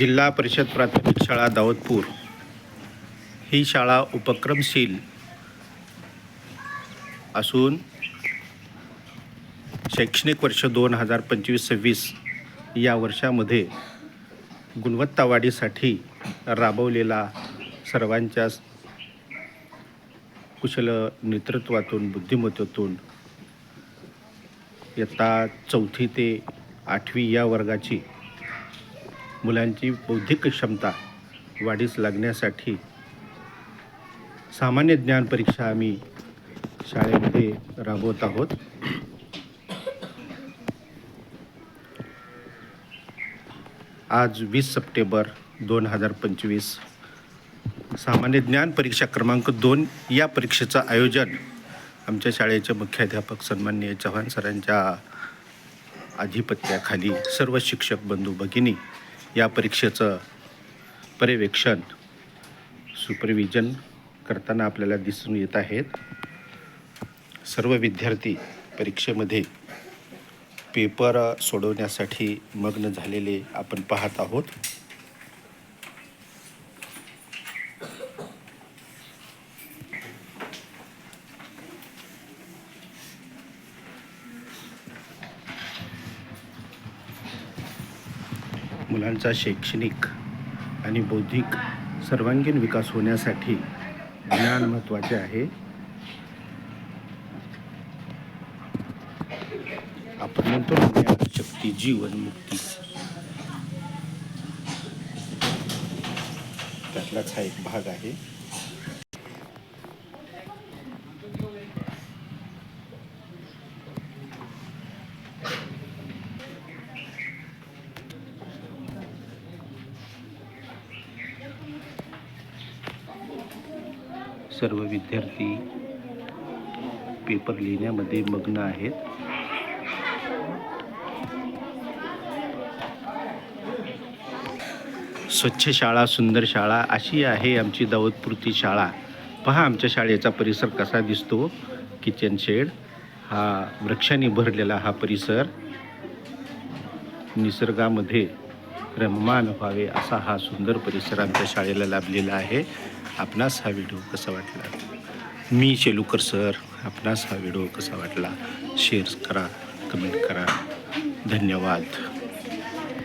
जिल्हा परिषद प्राथमिक शाळा दावतपूर ही शाळा उपक्रमशील असून शैक्षणिक वर्ष दोन हजार पंचवीस सव्वीस या वर्षामध्ये गुणवत्तावाढीसाठी राबवलेला सर्वांच्या कुशल नेतृत्वातून बुद्धिमत्तेतून इयत्ता चौथी ते आठवी या वर्गाची मुलांची बौद्धिक क्षमता वाढीस लागण्यासाठी सामान्य ज्ञान परीक्षा आम्ही शाळेमध्ये राबवत आहोत. आज वीस सप्टेंबर दोन हजार पंचवीस. सामान्य ज्ञान परीक्षा क्रमांक दोन या परीक्षेचं आयोजन आमच्या शाळेचे मुख्याध्यापक सन्माननीय चव्हाण सरांच्या आधिपत्याखाली सर्व शिक्षक बंधू भगिनी या परीक्षेचं पर्यवेक्षण सुपरविजन करताना आपल्याला दिसून येत आहेत. सर्व विद्यार्थी परीक्षेमध्ये पेपर सोडवण्यासाठी मग्न झालेले आपण पाहत आहोत. मुलांचा शैक्षणिक आणि बौद्धिक सर्वांगीण विकास होण्यासाठी ज्ञान महत्त्वाचे आहे. आपण म्हणतो ज्ञान शक्ती जीवन मुक्ती. त्यातलाच हा एक भाग आहे. सर्व विद्यार्थी पेपर लिहिण्यामध्ये मग्न आहेत. स्वच्छ शाळा सुंदर शाळा अशी आहे आमची दावतपुरती शाळा. पहा आमच्या शाळेचा परिसर कसा दिसतो. किचन शेड हा वृक्षांनी भरलेला हा परिसर. निसर्गामध्ये रममान व्हावे असा हा सुंदर परिसर आमच्या शाळेला लाभलेला आहे. आपणास हा व्हिडिओ कसा वाटला? मी शेलुकर सर आपणास हा व्हिडिओ कसा वाटला? शेअर करा कमेंट करा. धन्यवाद.